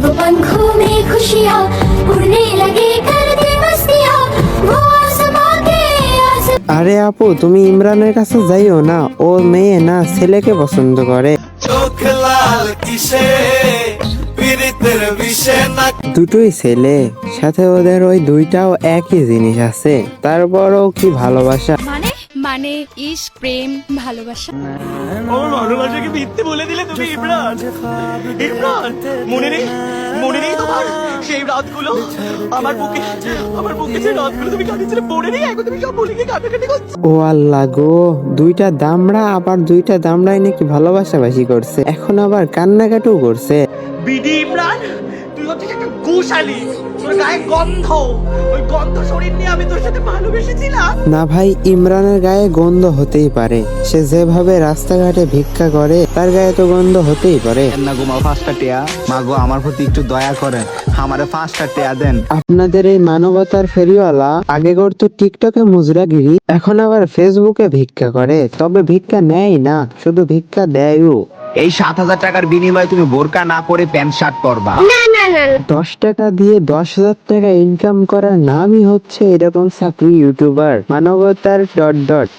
वो पंखों में खुशियाँ उड़ने लगे कर दे मस्तियाँ वो आसमां के आसमां আরে আপু তুমি ইমরানের কাছে যাইও না ও মেয়ে না ছেলেকে পছন্দ করে চোখ লাল কিসে পীড়িতের বিষে না দুটোই ছেলে সাথে ওদের ওই দুইটাও একই জিনিস আছে তারপরও কি ভালোবাসা মানে মানে ইস প্রেম ভালোবাসা আমার ভালোবাসাকে মিথ্যে বলে দিলে তুমি ইমরান ইমরান মনে নেই মনে নেই তোমার সেই রাতগুলো আমার বুকে আমার বুকে যে রাতগুলো তুমি কাটিয়েছিলে মনে নেই এখন তুমি সব বলে গিয়ে কাটাকাটি করছ। ও আল্লাহ গো দুইটা দামড়া আবার দুইটা দামড়াই নাকি ভালোবাসাবাসি করছে। এখন আবার কান্নাকাটিও করছে। বিডি ইমরান তুই হচ্ছিস একটা গুশালি। তোর গায়ে গন্ধ। ওই গন্ধ শরীর নিয়ে আমি তোর সাথে ভালোবেসেছিলাম। না ভাই ইমরানের গায়ে গন্ধ হতেই পারে। সে যেভাবে রাস্তাঘাটে ভিক্ষা করে তার গায়ে তো গন্ধ হতেই পারে। না গো মা পাঁচটা টেয়া। মা গো আমার প্রতি একটু দয়া করেন। আমারে পাঁচটা টেয়া দেন। আপনাদের এই মানবতার ফেরিওয়ালা আগে করতো টিকটকে মুজরাগিরি এখন আবার ফেসবুকে ভিক্ষা করে। তবে ভিক্ষা নেয় না শুধু ভিক্ষা দেয়ও। এই সাত হাজার টাকার বিনিময়ে তুমি বোরকা না পরে প্যান্ট শার্ট পরবা। দশ টাকা দিয়ে দশ হাজার টাকা ইনকাম করার নামই হচ্ছে এরকম চাকরি ইউটিউবার মানবতার ডট ডট।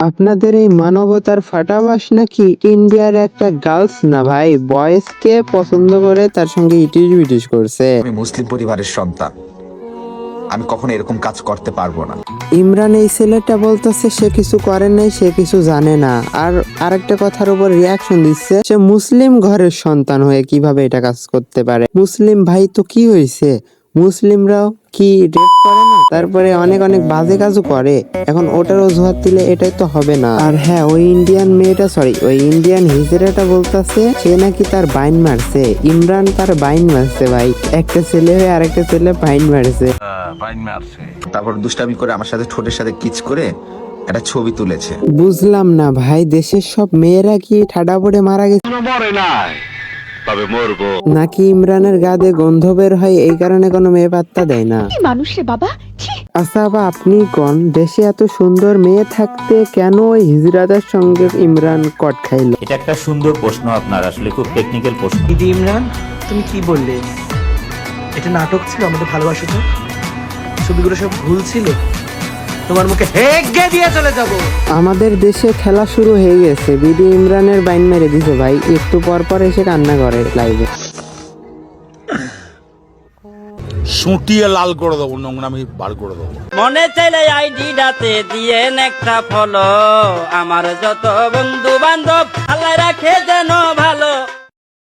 আপনাদের এই মানবতার ফাটাবাস নাকি ইন্ডিয়ার একটা গার্লস না ভাই? বয়েস কে পছন্দ করে তার সঙ্গে ইটিস বিটিস করছে। আমি মুসলিম পরিবারের সন্তান। আমি কখনো এরকম কাজ করতে পারব না। ইমরান এই ছেলেটা বলতেছে সে কিছু করে নাই সে কিছু জানে না। আর আরেকটা কথার উপর রিয়াকশন দিচ্ছে সে মুসলিম ঘরের সন্তান হয়ে কীভাবে এটা কাজ করতে পারে? মুসলিম ভাই তো কি হয়েছে মুসলিমরাও কি রেপ করে তারপরে অনেক অনেক বাজে কাজও করে। এখন ওটার অজুহাত দিলে এটাই তো হবে না। আর হ্যাঁ ওই ইন্ডিয়ান মেয়েটা সরি ওই ইন্ডিয়ান হিজড়াটা বলতেছে সে নাকি তার বাইন মারছে। ইমরান তার বাইন মারছে ভাই। একটা ছেলে হয়ে আরেকটা ছেলে বাইন মারছে। বাইন মারছে। তারপর দুষ্টামি করে আমার সাথে ঠোঁটের সাথে কিচ করে একটা ছবি তুলেছে। বুঝলাম না ভাই দেশের সব মেয়েরা কি ঠাডা পড়ে মারা গেছে? নাকি ইমরানের গাদে গন্ধ বের হয় এই কারণে কোনো মেয়ে পাত্তা দেয় না? মানুষ রে বাবা? ছি। আচ্ছা বা আপনি কোন দেশে এত সুন্দর মেয়ে থাকতে কেন ওই হিজরাদের সঙ্গে ইমরান কট খাইলো? এটা একটা সুন্দর প্রশ্ন আপনার আসলে খুব টেকনিক্যাল প্রশ্ন। দিদি ইমরান তুমি কি বললে? এটা নাটক ছিল আমাদের ভালোবাসাটা ছবিগুলো সব ভুল ছিল। তোমার মুখে হেগে দিয়ে চলে যাব। আমাদের দেশে খেলা শুরু হয়ে গেছে। বিডি ইমরানের বাইন মেরে দিছে ভাই। একটু পর পর এসে কান্না করে লাইভে সুটিয়ে লাল করে দেবো নোংরামি বার করে দেবো। মনে চাইলে আইডিটাতে দিয়ে একটা ফলো আমার যত বন্ধু বান্ধব আল্লাহ রাখে যেন ভালো।